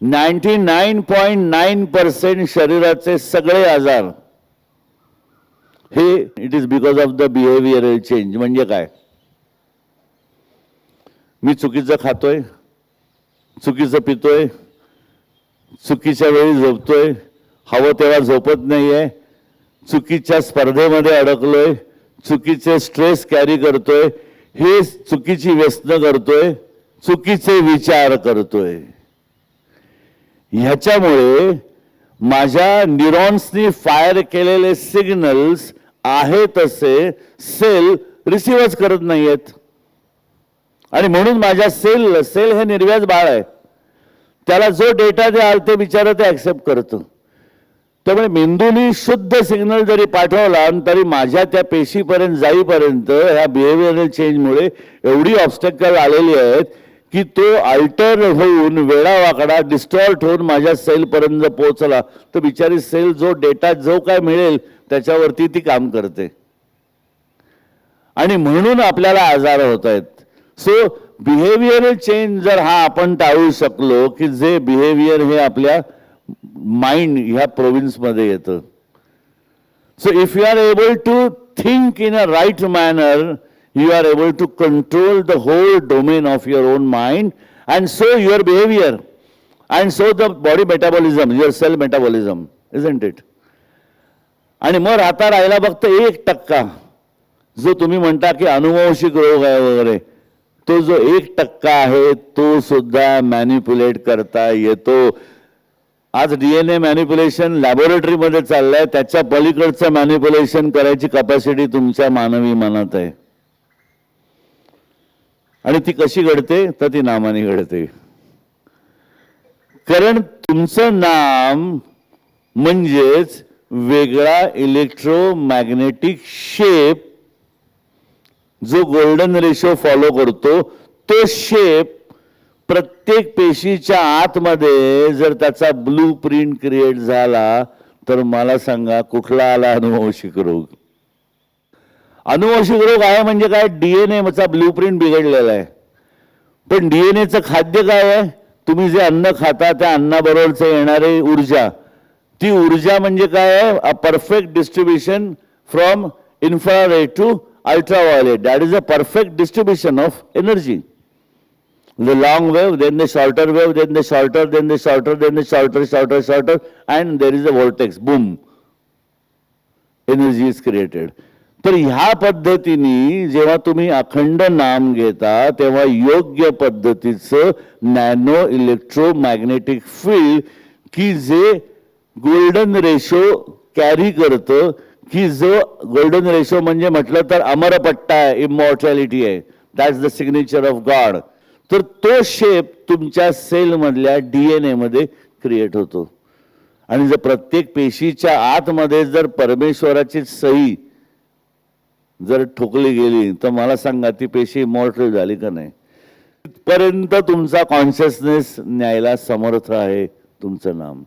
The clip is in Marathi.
Ninety nine point nine percent शरीराचे सगळे आजार. हे it is because of the behavioural change म्हणजे काय? मी चुकीचं खातोय चुकीचं पितोय चुकीच्या वेळी झोपतोय हवं तेव्हा झोपत नाहीये चुकीच्या स्पर्धेमध्ये अडकलोय चुकीचे स्ट्रेस कॅरी करतोय हे चुकीची व्यसनं करतोय चुकीचे विचार करतोय. ह्याच्यामुळे माझ्या न्यूरॉन्सनी फायर केलेले सिग्नल्स आहे तसे सेल रिसिव्हच करत नाहीयेत. आणि म्हणून माझ्या सेल सेल हे निर्व्याज बाळ आहे. त्याला जो डेटा द्याल ते बिचारं ते ऍक्सेप्ट करतं. त्यामुळे मेंदूनी शुद्ध सिग्नल जरी पाठवला तरी माझ्या त्या पेशीपर्यंत जाईपर्यंत ह्या बिहेवियरल चेंजमुळे एवढी ऑब्स्टॅकल आलेली आहेत की तो अल्टर होऊन वेळावाकडा डिस्टॉर्ट होऊन माझ्या सेलपर्यंत पोहोचला. तर बिचारी सेल जो डेटा जो काय मिळेल त्याच्यावरती ती काम करते. आणि म्हणून आपल्याला आजार होत आहेत सो बिहेवियरल चेंज जर हा आपण टाळू शकलो की जे बिहेवियर हे आपल्या माइंड ह्या प्रोव्हिन्समध्ये येतं. So if you are able to think in a right manner you are able to control the whole domain of your own mind and so your behaviour and so the body metabolism your cell metabolism isn't it आणि मग आता राहिला फक्त एक टक्का जो तुम्ही म्हणता की अनुवंशिक रोग आहे वगैरे तो जो एक टक्का आहे तो सुद्धा मॅन्युप्युलेट करता येतो. आज डीएनए मॅन्युप्युलेशन लॅबोरेटरीमध्ये चाललंय त्याच्या पलीकडचं मॅन्युप्युलेशन करायची कपॅसिटी तुमच्या मानवी मनात आहे. आणि ती कशी घडते? तर ती नामाने घडते. कारण तुमचं नाम म्हणजेच वेगळा इलेक्ट्रोमॅग्नेटिक शेप जो गोल्डन रेशो फॉलो करतो तो शेप प्रत्येक पेशीच्या आतमध्ये जर त्याचा ब्लू प्रिंट क्रिएट झाला तर मला सांगा कुठला आला अनुवंशिक रोग अनुवंशिक रोग आहे म्हणजे काय? डीएनएचा ब्ल्यू प्रिंट बिघडलेला आहे. पण डीएनएचं खाद्य काय आहे? तुम्ही जे अन्न खाता त्या अन्नाबरोबरच येणारी ऊर्जा. ती ऊर्जा म्हणजे काय आहे? A perfect distribution from infrared to ultraviolet that is a perfect distribution of energy the long wave, then the shorter wave, then the shorter, then the shorter, then the shorter, shorter, shorter, and there is a vortex. Boom. Energy is created. तर ह्या पद्धतीने जेव्हा तुम्ही अखंड नाम घेता तेव्हा योग्य पद्धतीचं नॅनो इलेक्ट्रोमॅग्नेटिक फील्ड की जे गोल्डन रेशो कॅरी करतं की जो गोल्डन रेशो म्हणजे म्हटलं तर अमरपट्टा आहे इमॉर्टॅलिटी आहे. That's the signature of god तर तो शेप तुमच्या सेलमधल्या डी एन एमध्ये क्रिएट होतो. आणि जर प्रत्येक पेशीच्या आतमध्ये जर परमेश्वराची सही जर ठोकली गेली तर मला सांगा ती पेशी इमॉर्टल झाली का नाही? तिथपर्यंत तुमचा कॉन्शियसनेस न्यायला समर्थ आहे तुमचं नाम.